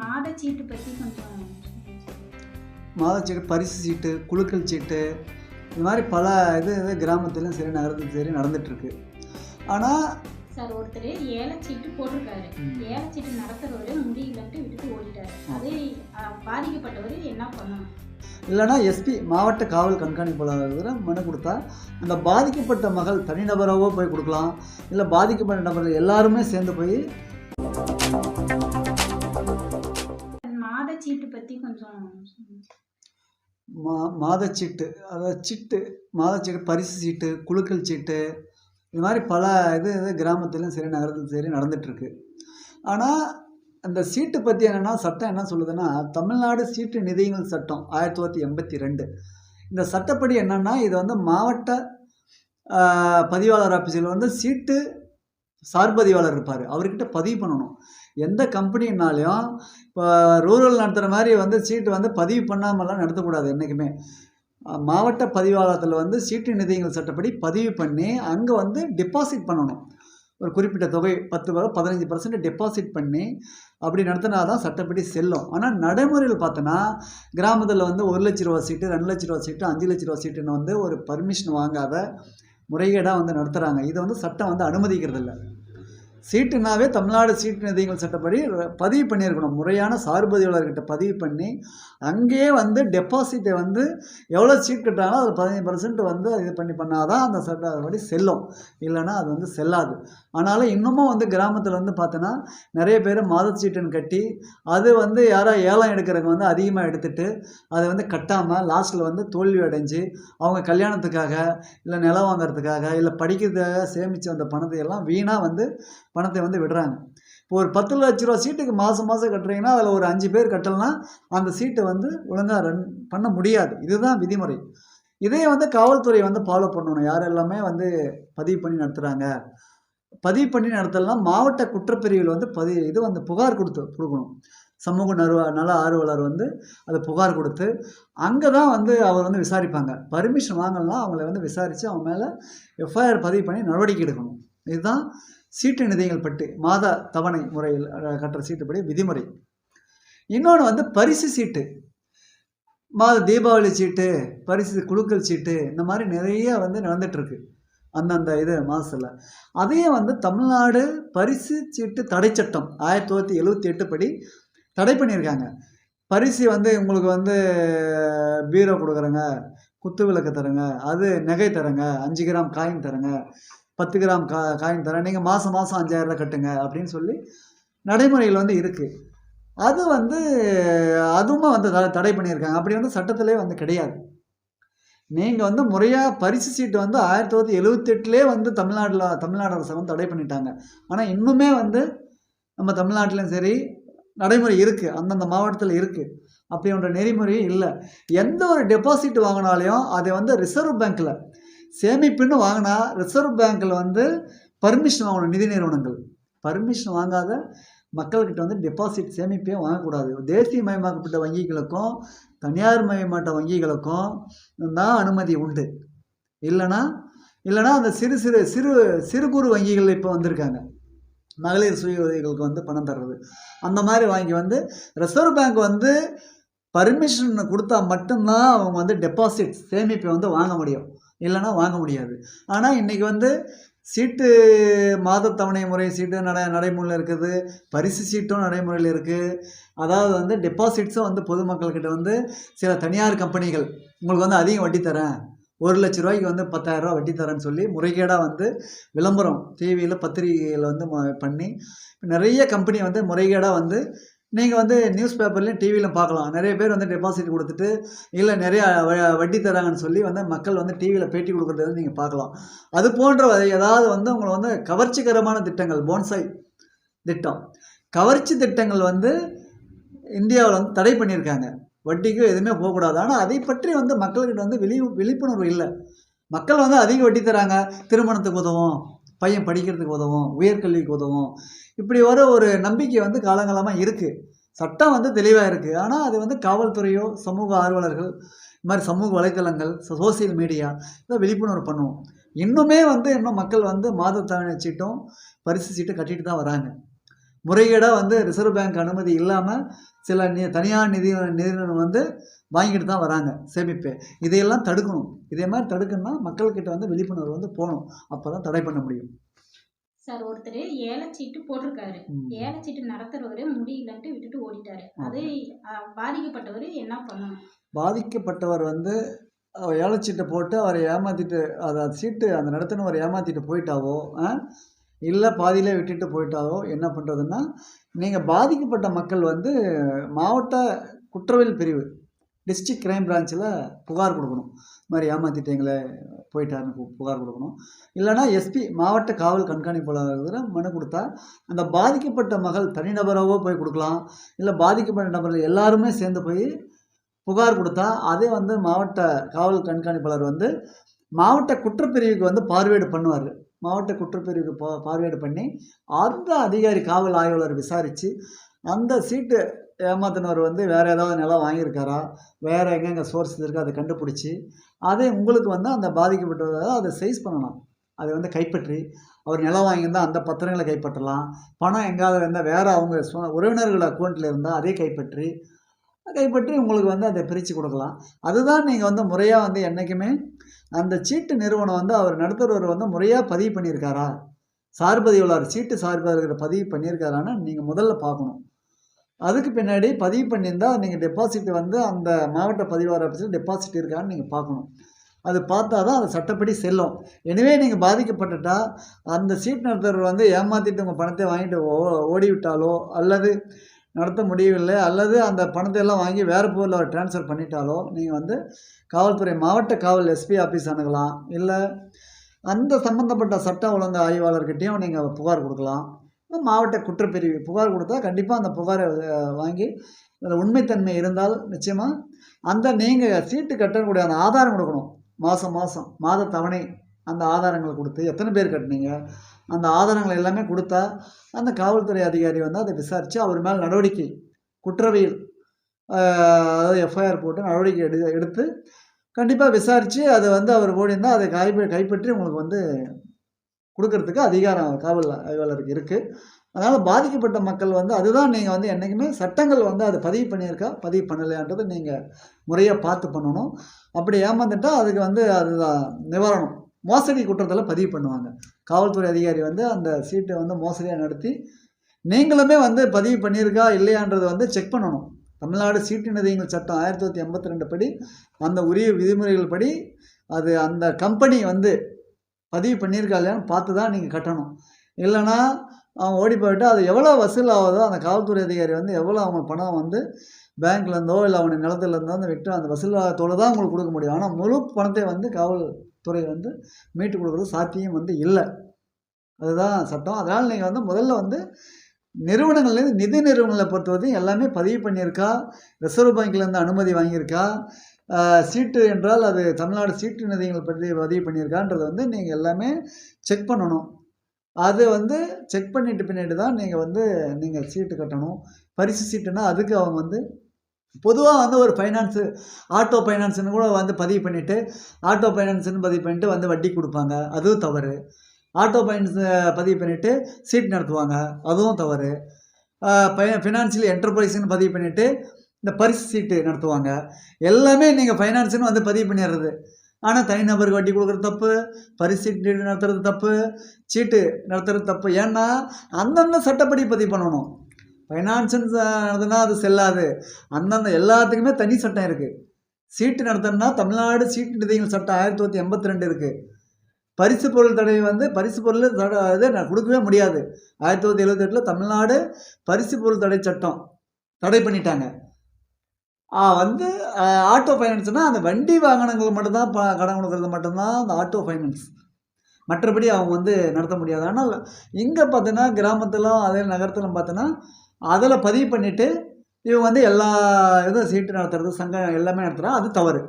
மாதச்சீட்டு பற்றி கொஞ்சம் மாதச்சீட்டு பரிசு சீட்டு குலுக்கல் சீட்டு இது மாதிரி பல இது இது கிராமத்துலையும் சரி நகரத்துலையும் சரி நடந்துகிட்ருக்கு ஆனால் சார் ஒருத்தர் ஏலச்சீட்டு போட்டிருக்காரு. ஏலச்சீட்டு நடத்துறவரு முடியலன்ட்டு விட்டுட்டு ஓடிட்டாரு. அதே பாதிக்கப்பட்டவர் என்ன பண்ணணும்? இல்லைன்னா எஸ்பி மாவட்ட காவல் கண்காணிப்பாளர் மனு கொடுத்தா அந்த பாதிக்கப்பட்ட மகள் தனிநபராகவோ போய் கொடுக்கலாம். இல்லை பாதிக்கப்பட்ட நபர்கள் எல்லாருமே சேர்ந்து போய் மாதச்சீட்டு பற்றி கொஞ்சம் மா மாதச்சீட்டு அதாவது சீட்டு மாதச்சீட்டு பரிசு சீட்டு குலுக்கல் சீட்டு இது மாதிரி பல இது இது கிராமத்துலையும் சரி நகரத்துலையும் சரி நடந்துகிட்ருக்கு ஆனால் அந்த சீட்டு பற்றி என்னென்னா சட்டம் என்ன சொல்லுதுன்னா தமிழ்நாடு சீட்டு நிதியங்கள் சட்டம் ஆயிரத்தி தொள்ளாயிரத்தி எண்பத்தி ரெண்டு. இந்த சட்டப்படி என்னென்னா இது வந்து மாவட்ட பதிவாளர் ஆஃபீஸில் வந்து சீட்டு சார்பதிவாளர் இருப்பார். அவர்கிட்ட பதிவு பண்ணணும். எந்த கம்பெனினாலையும் இப்போ ரூரல் நடத்துகிற மாதிரி வந்து சீட்டு வந்து பதிவு பண்ணாமலாம் நடத்தக்கூடாது என்றைக்குமே மாவட்ட பதிவாளத்தில் வந்து சீட்டு நிதியங்கள் சட்டப்படி பதிவு பண்ணி அங்கே வந்து டெபாசிட் பண்ணணும். ஒரு குறிப்பிட்ட தொகை பத்து வரை பதினஞ்சு பர்சன்ட் டெபாசிட் பண்ணி அப்படி நடத்தினா தான் சட்டப்படி செல்லும். ஆனால் நடைமுறையில் பார்த்தோன்னா கிராமத்தில் வந்து ஒரு லட்ச ரூபா சீட்டு ரெண்டு லட்ச ரூபா சீட்டு அஞ்சு லட்ச ரூபா சீட்டுன்னு வந்து ஒரு பர்மிஷன் வாங்காத முறைகேடாக வந்து நடத்துகிறாங்க இதை வந்து சட்டம் வந்து அனுமதிக்கிறதில்ல. சீட்டுனாவே தமிழ்நாடு சீட்டு நிதிகள் சட்டப்படி பதிவு பண்ணியிருக்கணும். முறையான சார்பதிவாளர்கிட்ட பதிவு பண்ணி அங்கேயே வந்து டெபாசிட்டை வந்து எவ்வளோ சீட் கட்டுறாங்களோ அதில் பதினஞ்சு பர்சன்ட் வந்து இது பண்ணி பண்ணால் தான் அந்த சட்டப்படி செல்லும். இல்லைன்னா அது வந்து செல்லாது. ஆனாலும் இன்னமும் வந்து கிராமத்தில் வந்து பார்த்தோன்னா நிறைய பேர் மாதச்சீட்டன் கட்டி அது வந்து யாரோ ஏலம் எடுக்கிறவங்க வந்து அதிகமாக எடுத்துட்டு அதை வந்து கட்டாமல் லாஸ்ட்டில் வந்து தோல்வி அடைஞ்சு அவங்க கல்யாணத்துக்காக இல்லை நிலம் வாங்குறதுக்காக இல்லை படிக்கிறதுக்காக சேமித்து வந்த பணத்தை எல்லாம் வீணாக வந்து பணத்தை வந்து விடுறாங்க. இப்போ ஒரு பத்து லட்ச ரூபா சீட்டுக்கு மாதம் மாதம் கட்டுறீங்கன்னா அதில் ஒரு அஞ்சு பேர் கட்டலைன்னா அந்த சீட்டை வந்து ஒழுங்காக ரன் பண்ண முடியாது. இதுதான் விதிமுறை. இதே வந்து காவல்துறை வந்து ஃபாலோ பண்ணணும். யார் எல்லாமே வந்து பதிவு பண்ணி நடத்துகிறாங்க பதிவு பண்ணி நடத்தலாம் மாவட்ட குற்றப்பிரிவில் வந்து பதி இது வந்து புகார் கொடுத்து கொடுக்கணும். சமூக நறுவ நல ஆர்வலர் வந்து அதை புகார் கொடுத்து அங்கே தான் வந்து அவர் வந்து விசாரிப்பாங்க. பர்மிஷன் வாங்கலாம் அவங்கள வந்து விசாரித்து அவங்க மேலே எஃப்ஐஆர் பதிவு பண்ணி நடவடிக்கை எடுக்கணும். இதுதான் சீட்டு நிதிகள் பட்டு மாத தவணை முறையில் கட்டுற சீட்டுப்படி விதிமுறை. இன்னொன்று வந்து பரிசு சீட்டு. மாத தீபாவளி சீட்டு பரிசு குழுக்கள் சீட்டு இந்த மாதிரி நிறைய வந்து நடந்துகிட்ருக்கு அந்தந்த இது மாதத்தில் அதையும் வந்து தமிழ்நாடு பரிசு சீட்டு தடை சட்டம் ஆயிரத்தி தொள்ளாயிரத்தி எழுபத்தி எட்டு படி தடை பண்ணியிருக்காங்க. பரிசு வந்து உங்களுக்கு வந்து பீரோ கொடுக்குறேங்க குத்து விளக்கு தருங்க அது நகை தருங்க அஞ்சு கிராம் காயின் தருங்க பத்து கிராம் கா காயின் தரேன் நீங்கள் மாதம் மாதம் அஞ்சாயிரம் கட்டுங்க அப்படின்னு சொல்லி நடைமுறையில் வந்து இருக்குது அது வந்து அதுவும் வந்து தடை பண்ணியிருக்காங்க. அப்படி வந்து சட்டத்திலே வந்து கிடையாது. நீங்கள் வந்து முறையாக பரிசு சீட்டு வந்து ஆயிரத்தி தொள்ளாயிரத்தி எழுவத்தெட்டுலேயே வந்து தமிழ்நாட்டில் தமிழ்நாடு அரசு வந்து தடை பண்ணிட்டாங்க. ஆனால் இன்னுமே வந்து நம்ம தமிழ்நாட்டிலும் சரி நடைமுறை இருக்குது அந்தந்த மாவட்டத்தில் இருக்குது அப்படி ஒன்ற நெறிமுறையும் இல்லை. எந்த ஒரு டெபாசிட் வாங்கினாலையும் அதை வந்து ரிசர்வ் பேங்க்கில் சேமிப்புன்னு வாங்கினா ரிசர்வ் பேங்க்கில் வந்து பர்மிஷன் வாங்கணும் நிதி நிறுவனங்கள். பர்மிஷன் வாங்காத மக்கள்கிட்ட வந்து டெபாசிட் சேமிப்பே வாங்கக்கூடாது. தேசியமயமாக்கப்பட்ட வங்கிகளுக்கும் தனியார் மயமாட்ட வங்கிகளுக்கும் தான் அனுமதி உண்டு. இல்லைன்னா இல்லைன்னா அந்த சிறு சிறு சிறு சிறு குறு வங்கிகள் இப்போ வந்திருக்காங்க. மகளிர் சுய உதவிகளுக்கு வந்து பணம் தர்றது. அந்த மாதிரி வாங்கி வந்து ரிசர்வ் பேங்க் வந்து பர்மிஷன் கொடுத்தா மட்டும்தான் அவங்க வந்து டெபாசிட் சேமிப்பை வந்து வாங்க முடியும். இல்லைன்னா வாங்க முடியாது. ஆனால் இன்றைக்கி வந்து சீட்டு மாத தவணை முறை சீட்டு நடை நடைமுறையில் இருக்குது. பரிசு சீட்டும் நடைமுறையில் இருக்குது அதாவது வந்து டெபாசிட்ஸும் வந்து பொதுமக்கள்கிட்ட வந்து சில தனியார் கம்பெனிகள் உங்களுக்கு வந்து அதிகம் வட்டி தரேன். ஒரு லட்ச ரூபாய்க்கு வந்து பத்தாயிரம் வட்டி தரேன்னு சொல்லி முறைகேடாக வந்து விளம்பரம் டிவியில் பத்திரிகையில் வந்து பண்ணி நிறைய கம்பெனி வந்து முறைகேடாக வந்து நீங்கள் வந்து நியூஸ் பேப்பர்லேயும் டிவிலையும் பார்க்கலாம். நிறைய பேர் வந்து டெபாசிட் கொடுத்துட்டு இல்லை நிறையா வ- வட்டி தராங்கன்னு சொல்லி வந்து மக்கள் வந்து டிவியில் பேட்டி கொடுக்குறத வந்து நீங்கள் பார்க்கலாம். அது போன்ற ஏதாவது வந்து உங்களை வந்து கவர்ச்சிகரமான திட்டங்கள் போன்சாய் திட்டம். கவர்ச்சி திட்டங்கள் வந்து இந்தியாவில் வந்து தடை பண்ணியிருக்காங்க. வட்டிக்கும் எதுவுமே போகக்கூடாது. ஆனால் அதை பற்றி வந்து மக்கள்கிட்ட வந்து விழி விழிப்புணர்வு இல்லை. மக்கள் வந்து அதிக வட்டி தராங்க. திருமணத்துக்கு உதவும். பையன் படிக்கிறதுக்கு உதவும் உயர்கல்விக்கு உதவும். இப்படி வர ஒரு நம்பிக்கை வந்து காலங்காலமாக இருக்குது சட்டம் வந்து தெளிவாக இருக்குது ஆனால் அது வந்து காவல்துறையோ சமூக ஆர்வலர்கள் இந்த மாதிரி சமூக வலைத்தளங்கள் சோசியல் மீடியா இதை விழிப்புணர்வு பண்ணுவோம். இன்னுமே வந்து இன்னும் மக்கள் வந்து மாத தவணை சீட்டும் பரிசு சீட்டும் கட்டிட்டு தான் வராங்க. முறைகேடாக வந்து ரிசர்வ் பேங்க் அனுமதி இல்லாமல் சில நி தனியார் நிதி நிறுவனம் வந்து வாங்கிட்டு தான் வராங்க சேமிப்பு. இதையெல்லாம் தடுக்கணும். இதே மாதிரி தடுக்கணும்னா மக்கள்கிட்ட வந்து விழிப்புணர்வு வந்து போகணும். அப்போ தான் தடை பண்ண முடியும். சார் ஒருத்தர் ஏலச்சீட்டு போட்டிருக்காரு. ஏலச்சீட்டு நடத்துறவரு முடியலன்ட்டு விட்டுட்டு ஓடிட்டாரு. அது பாதிக்கப்பட்டவர் என்ன பண்ணணும்? பாதிக்கப்பட்டவர் வந்து ஏலச்சீட்டை போட்டு அவரை ஏமாற்றிட்டு அதை சீட்டு அந்த நடத்தினவர் ஏமாற்றிட்டு போயிட்டாவோ இல்லை பாதியிலே விட்டுட்டு போயிட்டாவோ என்ன பண்ணுறதுன்னா நீங்கள் பாதிக்கப்பட்ட மக்கள் வந்து மாவட்ட குற்றவியல் பிரிவு டிஸ்ட்ரிக் கிரைம் பிரான்ச்சில் புகார் கொடுக்கணும். இது மாதிரி ஏமாற்றிட்டீங்களே போயிட்டாருன்னு பு- புகார் கொடுக்கணும். இல்லைனா எஸ்பி மாவட்ட காவல் கண்காணிப்பாளர் மனு கொடுத்தா அந்த பாதிக்கப்பட்ட மகள் தனிநபராகவோ போய் கொடுக்கலாம். இல்லை பாதிக்கப்பட்ட நபர்கள் எல்லாருமே சேர்ந்து போய் புகார் கொடுத்தா அதே வந்து மாவட்ட காவல் கண்காணிப்பாளர் வந்து மாவட்ட குற்றப்பிரிவுக்கு வந்து பார்வையிடு பண்ணுவார். மாவட்ட குற்றப்பிரிவுக்கு பா பார்வையிடு பண்ணி அந்த அதிகாரி காவல் ஆய்வாளர் விசாரித்து அந்த சீட்டு ஏமாத்தினவர் வந்து வேறு ஏதாவது நிலம் வாங்கியிருக்காரா? வேறு எங்கெங்கே சோர்ஸ் இருக்கோ? அதை கண்டுபிடிச்சி அதே உங்களுக்கு வந்து அந்த பாதிக்கப்பட்டதாக அதை சைஸ் பண்ணலாம். அதை வந்து கைப்பற்றி அவர் நிலம் வாங்கியிருந்தால் அந்த பத்திரங்களை கைப்பற்றலாம். பணம் எங்காவது இருந்தால் வேறு அவங்க சொ- உறவினர்கள் அக்கௌண்ட்டில் இருந்தால் அதை கைப்பற்றி கைப்பற்றி உங்களுக்கு வந்து அதை பிரித்து கொடுக்கலாம். அதுதான் நீங்கள் வந்து முறையாக வந்து என்றைக்குமே அந்த சீட்டு நிறுவனம் வந்து அவர் நடத்துகிறவர் வந்து முறையாக பதிவு பண்ணியிருக்காரா? சார்பதிவாளர் சீட்டு சார்பதிவாளர் பதிவு பண்ணியிருக்காரான்னு நீங்கள் முதல்ல பார்க்கணும். அதுக்கு பின்னாடி பதிவு பண்ணியிருந்தால் நீங்கள் டெபாசிட் வந்து அந்த மாவட்ட பதிவாளர் ஆஃபீஸில் டெபாசிட் இருக்கான்னு நீங்கள் பார்க்கணும். அது பார்த்தா தான் அது சட்டப்படி செல்லும். எனவே நீங்கள் பாதிக்கப்பட்டுட்டா அந்த சீட் நடத்துறவர் வந்து ஏமாற்றிட்டு உங்கள் பணத்தை வாங்கிட்டு ஓ ஓடிவிட்டாலோ அல்லது நடத்த முடியவில்லை அல்லது அந்த பணத்தை எல்லாம் வாங்கி வேறு பொருளில் அவர் ட்ரான்ஸ்ஃபர் பண்ணிட்டாலோ நீங்கள் வந்து காவல்துறை மாவட்ட காவல் எஸ்பி ஆஃபீஸ் அணுகலாம். இல்லை அந்த சம்மந்தப்பட்ட சட்ட ஒழுங்கு ஆய்வாளர்கிட்டையும் நீங்கள் புகார் கொடுக்கலாம். இல்ல மாவட்ட குற்றப்பிரிவு புகார் கொடுத்தா கண்டிப்பாக அந்த புகாரை வாங்கி அதில் உண்மைத்தன்மை இருந்தால் நிச்சயமாக அந்த நீங்கள் சீட்டு கட்டக்கூடிய அந்த ஆதாரம் கொடுக்கணும். மாதம் மாதம் மாத தவணை அந்த ஆதாரங்களை கொடுத்து எத்தனை பேர் கட்டினீங்க? அந்த ஆதாரங்கள் எல்லாமே கொடுத்தா அந்த காவல்துறை அதிகாரி வந்து அதை விசாரித்து அவர் மேல் நடவடிக்கை குற்றவியல் அதாவது எஃப்ஐஆர் போட்டு நடவடிக்கை எடு எடுத்து கண்டிப்பாக விசாரித்து அதை வந்து அவர் ஓடிந்தால் அதை கைப்ப கைப்பற்றி உங்களுக்கு வந்து கொடுக்கறதுக்கு அதிகாரம் காவல் ஆய்வாளருக்கு இருக்குது அதனால் பாதிக்கப்பட்ட மக்கள் வந்து அதுதான் நீங்கள் வந்து என்றைக்குமே சட்டங்கள் வந்து அதை பதிவு பண்ணியிருக்கா பதிவு பண்ணலையான்றதை நீங்கள் முறையாக பார்த்து பண்ணணும். அப்படி ஏமாந்துட்டால் அதுக்கு வந்து அதுதான் நிவாரணம். மோசடி குற்றத்தில் பதிவு பண்ணுவாங்க. காவல்துறை அதிகாரி வந்து அந்த சீட்டை வந்து மோசடியாக நடத்தி நீங்களுமே வந்து பதிவு பண்ணியிருக்கா இல்லையான்றதை வந்து செக் பண்ணணும். தமிழ்நாடு சீட்டு நிதியங்கள் சட்டம் ஆயிரத்தி தொள்ளாயிரத்தி எண்பத்தி ரெண்டு படி அந்த உரிய விதிமுறைகள் படி அது அந்த கம்பெனி வந்து பதிவு பண்ணியிருக்கா இல்லையான்னு பார்த்து தான் நீங்கள் கட்டணும். இல்லைன்னா அவன் ஓடி போயிட்டு அது எவ்வளோ வசூல் ஆகுதோ அந்த காவல்துறை அதிகாரி வந்து எவ்வளோ அவங்க பணம் வந்து பேங்க்லேருந்தோ இல்லை அவனை நிலத்துலேருந்தோ அந்த விட்டு அந்த வசூலாகத்தோடு தான் உங்களுக்கு கொடுக்க முடியும். ஆனால் முழு பணத்தை வந்து காவல்துறை வந்து மீட்டு கொடுக்குறது சாத்தியம் வந்து இல்லை. அதுதான் சட்டம். அதனால் நீங்கள் வந்து முதல்ல வந்து நிறுவனங்கள்லேருந்து நிதி நிறுவனங்களை பொறுத்தவரைக்கும் எல்லாமே பதிவு பண்ணியிருக்கா. ரிசர்வ் பேங்க்லேருந்து அனுமதி வாங்கியிருக்கா. சீட்டு என்றால் அது தமிழ்நாடு சீட்டு நிதியங்கள் பற்றி பதிவு பண்ணியிருக்கான்றது வந்து நீங்கள் எல்லாமே செக் பண்ணணும். அது வந்து செக் பண்ணிட்டு பின்னாடி தான் நீங்கள் வந்து நீங்கள் சீட்டு கட்டணும். பரிசு சீட்டுனா அதுக்கு அவங்க வந்து பொதுவாக வந்து ஒரு ஃபைனான்ஸு ஆட்டோ ஃபைனான்ஸ்னு கூட வந்து பதிவு பண்ணிவிட்டு ஆட்டோ ஃபைனான்ஸ்னு பதிவு பண்ணிவிட்டு வந்து வட்டி கொடுப்பாங்க. அதுவும் தவறு. ஆட்டோ ஃபைனான்ஸ் பதிவு பண்ணிவிட்டு சீட் நடத்துவாங்க. அதுவும் தவறு. ஃபினான்ஷியல் என்டர்பிரைஸ்னு பதிவு பண்ணிவிட்டு இந்த பரிசு சீட்டு நடத்துவாங்க. எல்லாமே நீங்கள் ஃபைனான்ஸ்னு வந்து பதிவு பண்ணிடுறது. ஆனால் தனிநபருக்கு வட்டி கொடுக்குறது தப்பு பரிசு சீட்டு நடத்துறது தப்பு சீட்டு நடத்துறது தப்பு. ஏன்னா அந்தந்த சட்டப்படி பதிவு பண்ணணும். ஃபைனான்ஸ்னு நடத்துனா அது செல்லாது. அந்தந்த எல்லாத்துக்குமே தனி சட்டம் இருக்குது சீட்டு நடத்தணும்னா தமிழ்நாடு சீட்டு நிதிகள் சட்டம் ஆயிரத்தி தொள்ளாயிரத்தி எண்பத்தி ரெண்டு இருக்குது பரிசு பொருள் தடை வந்து பரிசு பொருள் தடை இது கொடுக்கவே முடியாது. ஆயிரத்தி தொள்ளாயிரத்தி எழுபத்தெட்டில் தமிழ்நாடு பரிசு பொருள் தடை சட்டம் தடை பண்ணிட்டாங்க. வந்து ஆட்டோ ஃபைனான்ஸ்னால் அந்த வண்டி வாகனங்களுக்கு மட்டும்தான் ப கடன் கொடுக்கறது மட்டும்தான் அந்த ஆட்டோ ஃபைனான்ஸ் மற்றபடி அவங்க வந்து நடத்த முடியாது. ஆனால் இங்கே பார்த்தோன்னா கிராமத்திலும் அதே நகரத்திலும் பார்த்தோன்னா அதில் பதிவு பண்ணிவிட்டு இவங்க வந்து எல்லா இதுவும் சீட்டு நடத்துறது சங்கம் எல்லாமே நடத்துகிறா அது தவறு.